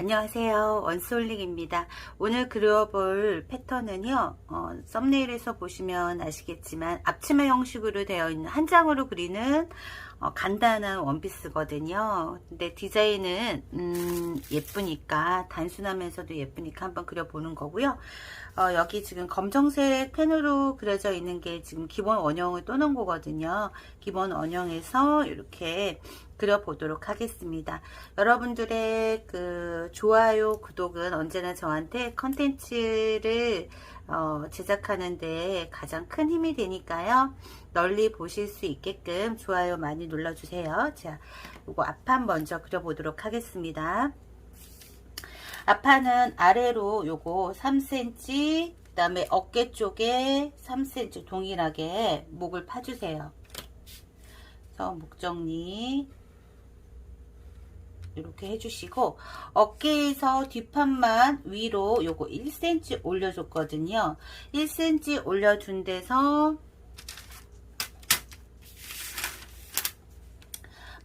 안녕하세요. 원솔릭입니다. 오늘 그려볼 패턴은요, 어, 썸네일에서 보시면 아시겠지만 앞치마 형식으로 되어 있는 한 장으로 그리는 어, 간단한 원피스거든요. 근데 디자인은 음, 예쁘니까 단순하면서도 예쁘니까 한번 그려보는 거고요. 어, 여기 지금 검정색 펜으로 그려져 있는 게 지금 기본 원형을 떠놓은 거거든요. 기본 원형에서 이렇게 그려보도록 하겠습니다. 여러분들의 그 좋아요, 구독은 언제나 저한테 컨텐츠를 어, 제작하는 데 가장 큰 힘이 되니까요. 널리 보실 수 있게끔 좋아요 많이 눌러주세요. 자, 이거 앞판 먼저 그려보도록 하겠습니다. 앞판은 아래로 요거 3cm, 그 다음에 어깨 쪽에 3cm 동일하게 목을 파주세요. 그래서 목 정리 이렇게 해주시고 어깨에서 뒷판만 위로 요거 1cm 올려줬거든요. 1cm 올려준 데서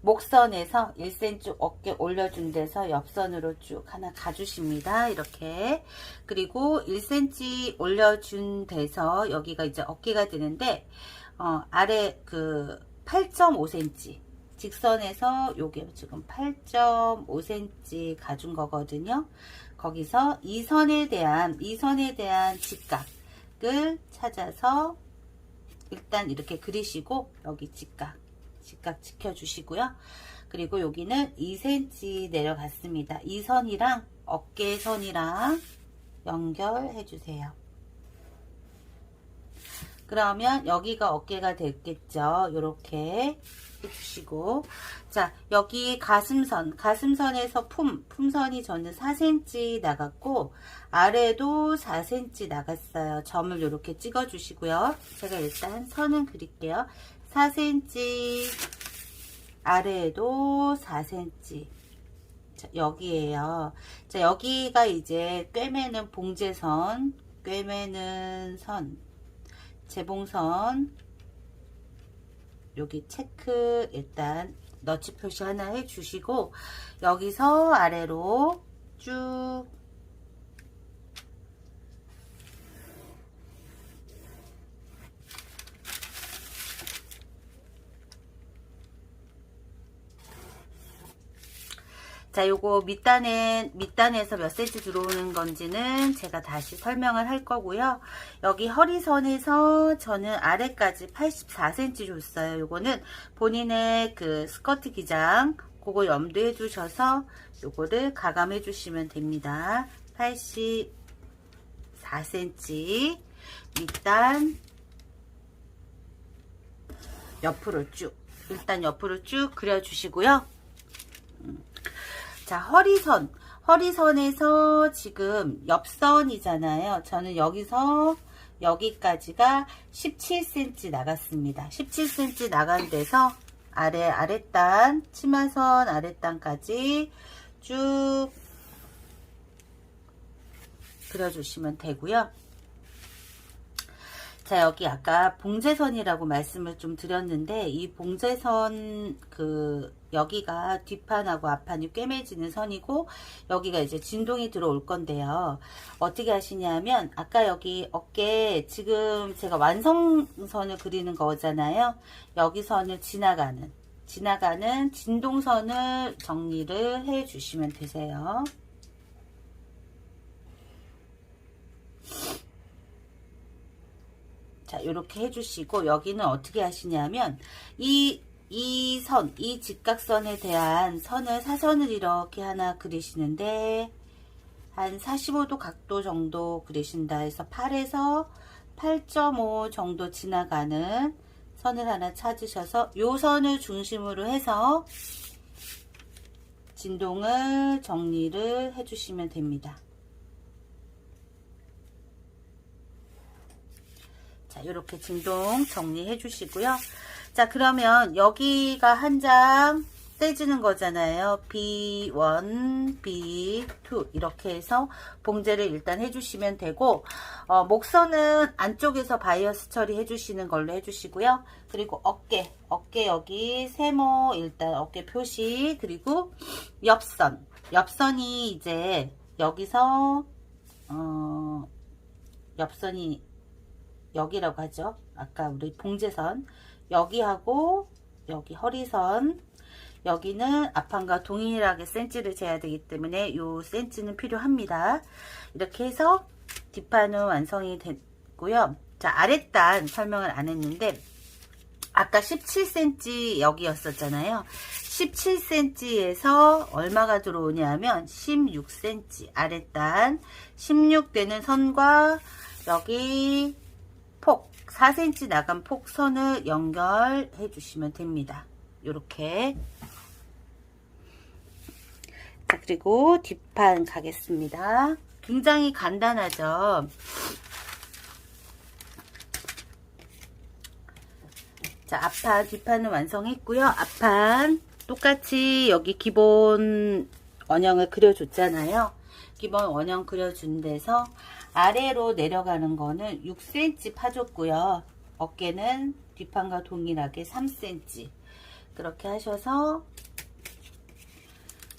목선에서 1cm 어깨 올려준 데서 옆선으로 쭉 하나 가주십니다. 이렇게 그리고 1cm 올려준 데서 여기가 이제 어깨가 되는데 어, 아래 그 8.5cm 직선에서 요게 지금 8.5cm 가준 거거든요. 거기서 이 선에 대한 이 선에 대한 직각을 찾아서 일단 이렇게 그리시고 여기 직각 직각 지켜주시고요. 그리고 여기는 2cm 내려갔습니다. 이 선이랑 어깨선이랑 연결해 주세요. 그러면 여기가 어깨가 됐겠죠. 이렇게 해주시고. 자 여기 가슴선. 가슴선에서 품. 품선이 저는 4cm 나갔고 아래도 4cm 나갔어요. 점을 이렇게 찍어 주시고요. 제가 일단 선은 그릴게요. 4cm 아래에도 4cm 자, 여기에요. 자 여기가 이제 꿰매는 봉제선 꿰매는 선 재봉선. 여기 체크 일단 너치 표시 하나 해주시고 여기서 아래로 쭉 자, 요거 밑단에, 밑단에서 몇 센치 들어오는 건지는 제가 다시 설명을 할 거고요. 여기 허리선에서 저는 아래까지 84cm 줬어요. 요거는 본인의 그 스커트 기장, 그거 염두해 주셔서 요거를 가감해 주시면 됩니다. 84cm 밑단 옆으로 쭉 일단 옆으로 쭉 그려 주시고요. 자, 허리선. 허리선에서 지금 옆선이잖아요. 저는 여기서 여기까지가 17cm 나갔습니다. 17cm 나간 데서 아래, 아랫단, 치마선 아랫단까지 쭉 그려주시면 되고요. 자, 여기 아까 봉제선이라고 말씀을 좀 드렸는데, 이 봉제선, 그, 여기가 뒷판하고 앞판이 꿰매지는 선이고, 여기가 이제 진동이 들어올 건데요. 어떻게 하시냐면, 아까 여기 어깨, 지금 제가 완성선을 그리는 거잖아요. 여기 선을 지나가는, 지나가는 진동선을 정리를 해 주시면 되세요. 자, 이렇게 해주시고, 여기는 어떻게 하시냐면, 이, 이 선, 이 직각선에 대한 선을, 사선을 이렇게 하나 그리시는데, 한 45도 각도 정도 그리신다 해서 8에서 8.5 정도 지나가는 선을 하나 찾으셔서, 요 선을 중심으로 해서, 진동을 정리를 해주시면 됩니다. 자, 이렇게 진동 정리해 주시고요. 자, 그러면 여기가 한 장, 떼주는 거잖아요. B1, B2 이렇게 해서 봉제를 일단 해주시면 되고 어, 목선은 안쪽에서 바이어스 처리 해 주시는 걸로 해주시고요. 그리고 어깨, 어깨 여기 세모 일단 어깨 표시 그리고 옆선, 옆선이 이제 여기서 어, 옆선이 여기라고 하죠. 아까 우리 봉제선 여기하고 여기 허리선 여기는 앞판과 동일하게 센치를 재야 되기 때문에 요 센치는 필요합니다. 이렇게 해서 뒷판은 완성이 됐고요. 자 아랫단 설명을 안 했는데 아까 17cm 여기였었잖아요. 17cm에서 얼마가 들어오냐면 16cm 아랫단 16되는 선과 여기 폭 4cm 나간 폭선을 연결해 주시면 됩니다. 이렇게 자 그리고 뒷판 가겠습니다. 굉장히 간단하죠. 자 앞판 뒷판은 완성했고요. 앞판 똑같이 여기 기본 원형을 그려줬잖아요. 기본 원형 그려준 데서 아래로 내려가는 거는 6cm 파줬고요. 어깨는 뒷판과 동일하게 3cm 그렇게 하셔서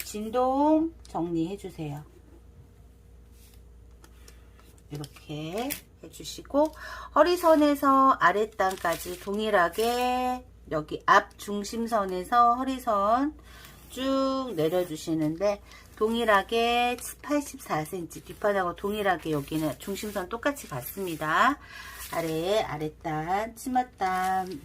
진동 정리해 주세요. 이렇게 해주시고 허리선에서 아랫단까지 동일하게 여기 앞 중심선에서 허리선 쭉 내려주시는데 동일하게 84cm 뒷판하고 동일하게 여기는 중심선 똑같이 같습니다. 아래에 아랫단 치맛단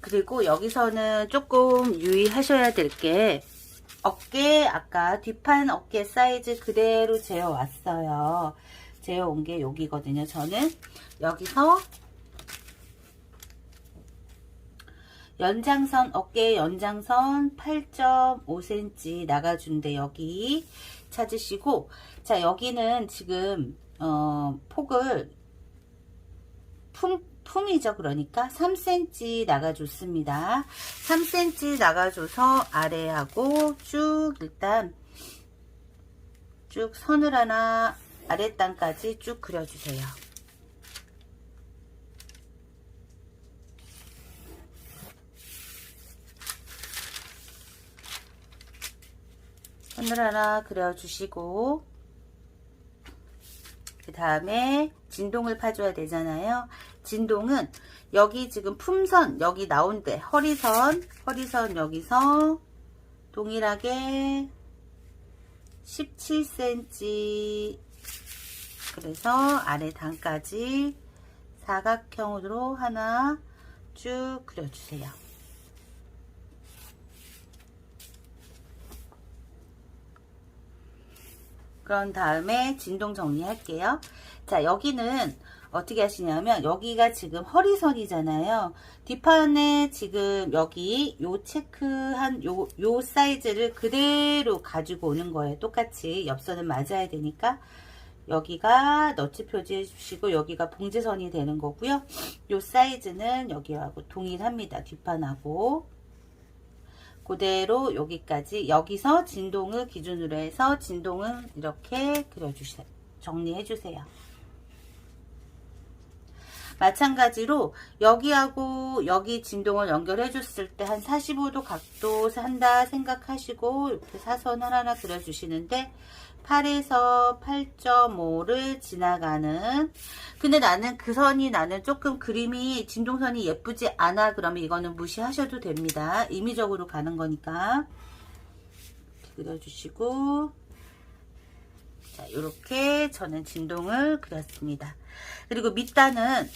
그리고 여기서는 조금 유의하셔야 될 게 어깨 아까 뒷판 어깨 사이즈 그대로 재어 왔어요. 재어 온 게 여기거든요. 저는 여기서 연장선 어깨 연장선 8.5cm 나가준데 여기. 찾으시고. 자 여기는 지금 어, 폭을 품, 품이죠 그러니까. 3cm 나가줬습니다. 3cm 나가줘서 아래하고 쭉 일단 쭉 선을 하나 아랫단까지 쭉 그려주세요 선을 하나 그려주시고 그 다음에 진동을 파줘야 되잖아요. 진동은 여기 지금 품선 여기 나온데 허리선 허리선 여기서 동일하게 17cm 그래서 아래 단까지 사각형으로 하나 쭉 그려주세요. 그런 다음에 진동 정리할게요. 자, 여기는 어떻게 하시냐면 여기가 지금 허리선이잖아요. 뒷판에 지금 여기 요 체크한 요, 요 사이즈를 그대로 가지고 오는 거예요. 똑같이 옆선은 맞아야 되니까 여기가 너치 표지해 주시고 여기가 봉제선이 되는 거고요. 요 사이즈는 여기하고 동일합니다. 뒷판하고 그대로 여기까지 여기서 진동을 기준으로 해서 진동은 이렇게 그려주세요. 정리해 주세요. 마찬가지로 여기하고 여기 진동을 연결해 줬을 때 한 45도 각도 한다 생각하시고 이렇게 사선 하나하나 그려주시는데 8에서 8.5를 지나가는. 근데 나는 그 선이 나는 조금 그림이 진동선이 예쁘지 않아. 그러면 이거는 무시하셔도 됩니다. 임의적으로 가는 거니까. 그려주시고. 자 이렇게 저는 진동을 그렸습니다. 그리고 밑단은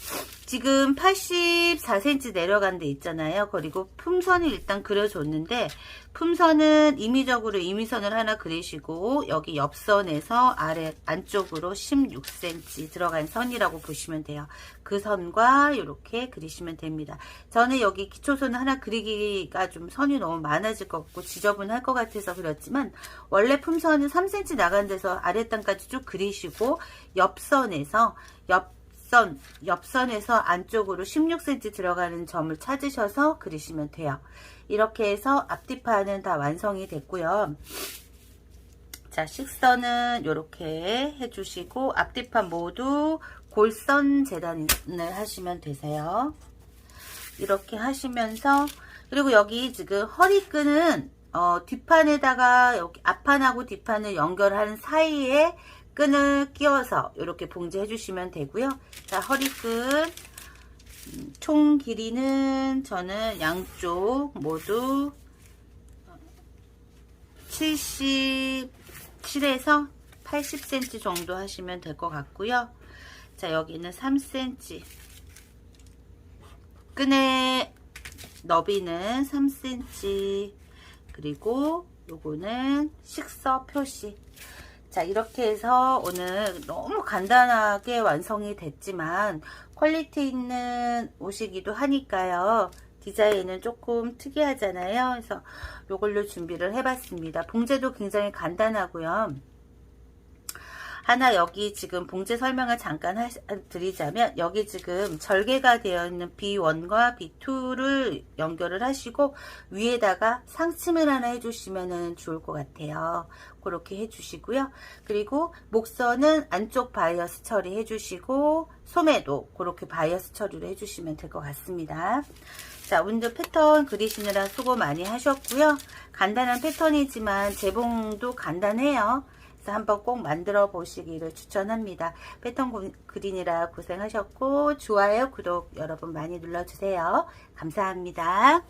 지금 84cm 내려간 데 있잖아요. 그리고 품선을 일단 그려줬는데 품선은 임의적으로 임의선을 하나 그리시고 여기 옆선에서 아래 안쪽으로 16cm 들어간 선이라고 보시면 돼요. 그 선과 이렇게 그리시면 됩니다. 저는 여기 기초선을 하나 그리기가 좀 선이 너무 많아질 것 같고 지저분할 것 같아서 그렸지만 원래 품선은 3cm 나간 데서 아랫단까지 쭉 그리시고 옆선에서 옆 선, 옆선에서 안쪽으로 16cm 들어가는 점을 찾으셔서 그리시면 돼요. 이렇게 해서 앞뒤판은 다 완성이 됐고요. 자, 식선은 이렇게 해주시고 앞뒤판 모두 골선 재단을 하시면 되세요. 이렇게 하시면서 그리고 여기 지금 허리끈은 어, 뒷판에다가 여기 앞판하고 뒷판을 연결하는 사이에 끈을 끼워서 이렇게 봉제해 주시면 되고요. 자, 허리끈 음, 총 길이는 저는 양쪽 모두 77에서 80cm 정도 하시면 될 것 같고요. 자, 여기는 3cm. 끈의 너비는 3cm. 그리고 요거는 식서 표시. 자, 이렇게 해서 오늘 너무 간단하게 완성이 됐지만 퀄리티 있는 옷이기도 하니까요. 디자인은 조금 특이하잖아요. 그래서 요걸로 준비를 해봤습니다. 봉제도 굉장히 간단하고요. 하나 여기 지금 봉제 설명을 잠깐 하, 드리자면 여기 지금 절개가 되어 있는 B1과 B2를 연결을 하시고 위에다가 상침을 하나 해주시면 좋을 것 같아요. 그렇게 해주시고요. 그리고 목선은 안쪽 바이어스 처리 해 주시고 소매도 그렇게 바이어스 처리를 해주시면 될 것 같습니다. 자, 운드 패턴 그리시느라 수고 많이 하셨고요. 간단한 패턴이지만 재봉도 간단해요. 그래서 한번 꼭 만들어 보시기를 추천합니다. 패턴 그리느라 고생하셨고 좋아요, 구독 여러분 많이 눌러주세요. 감사합니다.